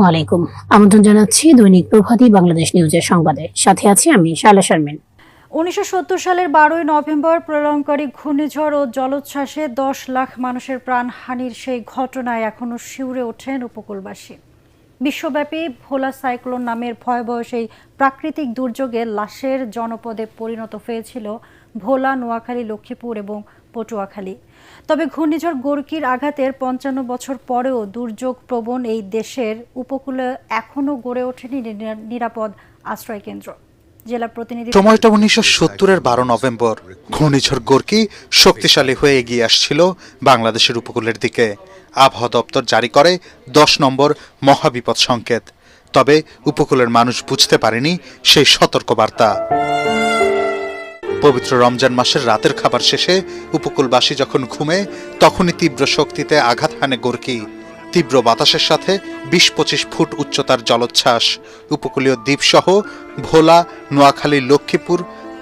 আসসালামু আলাইকুম। আমন্ত্রণ জানাচ্ছি দৈনিক প্রভাতী বাংলাদেশ নিউজের সংবাদে। সাথে আছি আমি শায়লা শারমিন। উনিশশো সালের বারোই নভেম্বর প্রলয়ঙ্করী ঘূর্ণিঝড় ও জলোচ্ছ্বাসে দশ লাখ মানুষের প্রাণহানির সেই ঘটনায় এখনও শিউরে ওঠেন উপকূলবাসী। বিশ্বব্যাপী ভোলা সাইক্লোন নামের ভয়াবহ সেই প্রাকৃতিক দুর্যোগে লাশের জনপদে পরিণত হয়েছিল ভোলা, নোয়াখালী, লক্ষ্মীপুর এবং পটুয়াখালী। তবে ঘূর্ণিঝড় গোর্কির আঘাতের পঞ্চান্ন বছর পরেও দুর্যোগ প্রবণ এই দেশের উপকূলে এখনও গড়ে ওঠেনি নিরা- নিরাপদ আশ্রয়কেন্দ্র। জেলা প্রতিনিধি সময়টা উনিশশো সত্তরের বারো নভেম্বর। ঘূর্ণিঝড় গোর্কি শক্তিশালী হয়ে এগিয়ে আসছিল বাংলাদেশের উপকূলের দিকে। আবহাওয়া দপ্তর জারি করে দশ নম্বর মহাবিপদ সংকেত। তবে উপকূলের মানুষ বুঝতে পারেনি সেই সতর্কবার্তা। পবিত্র রমজান মাসের রাতের খাবার শেষে উপকূলবাসী যখন ঘুমে, তখনই তীব্র শক্তিতে আঘাত হানে গোর্কি। তীব্র বাতাসের সাথে বিশ পঁচিশ ফুট উচ্চতার জলোচ্ছ্বাস। উপকূলীয় দ্বীপসহ ভোলা, নোয়াখালী, লক্ষ্মীপুর,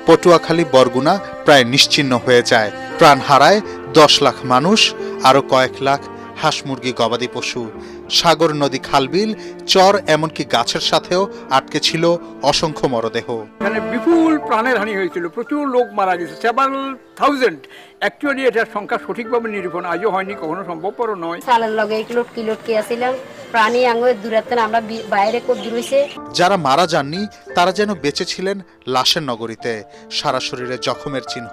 পটুয়াখালী, বরগুনা প্রায় নিশ্চিহ্ন হয়ে যায়। প্রাণ হারায় দশ লাখ মানুষ, আরও কয়েক লাখ হাঁস মুরগি গবাদি পশু। সাগর নদী খালবিল চর এমনকি গাছের সাথেও আটকে ছিল অসংখ্য মরদেহ। এখানে বিপুল প্রাণের হানি হয়েছিল। প্রচুর লোক মারা গেছে। সেভারাল থাউজেন্ড অ্যাকচুয়ালি এটার সংখ্যা সঠিকভাবে নিরূপণ আজও হয়নি কখনো সম্ভবপর নয়। সালের লগে কিলোট কিলোট কে আসিলাম প্রাণী আঙ্গ দূরাতেন আমরা বাইরে কর দূরইছে যারা মারা যাননি তারা যেন বেঁচে ছিলেন লাশের নগরীতে। সারা শরীরে জখমের চিহ্ন।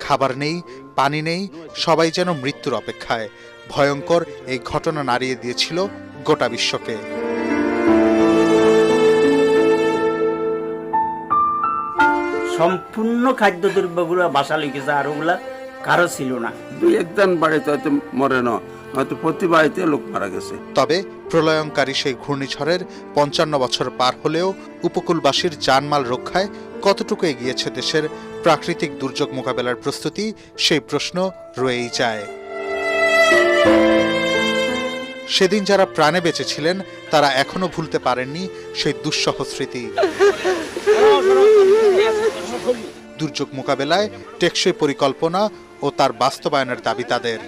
খাবার নেই পানি নেই সবাই যেন মৃত্যুর অপেক্ষায়। ভয়ঙ্কর এই ঘটনা নাড়িয়ে দিয়েছিল গোটা বিশ্বকে। সম্পূর্ণ খাদ্য দ্রব্যগুলো বাসা লিখেছে আর ওগুলা কারও ছিল না। দুই একজন বাড়িতে হয়তো মরে না হয়তো প্রতি বাড়িতে লোক মারা গেছে। তবে প্রলয়ঙ্কারী সেই ঘূর্ণিঝড়ের পঞ্চান্ন বছর পার হলেও উপকূলবাসীর জানমাল রক্ষায় কতটুকু এগিয়েছে দেশের প্রাকৃতিক দুর্যোগ মোকাবেলার প্রস্তুতি সেই প্রশ্ন রয়েই যায়। সেদিন যারা প্রাণে বেঁচেছিলেন, তারা এখনও ভুলতে পারেননি সেই দুঃসহ স্মৃতি। দুর্যোগ মোকাবেলায় টেকসই পরিকল্পনা ও তার বাস্তবায়নের দাবি তাদের।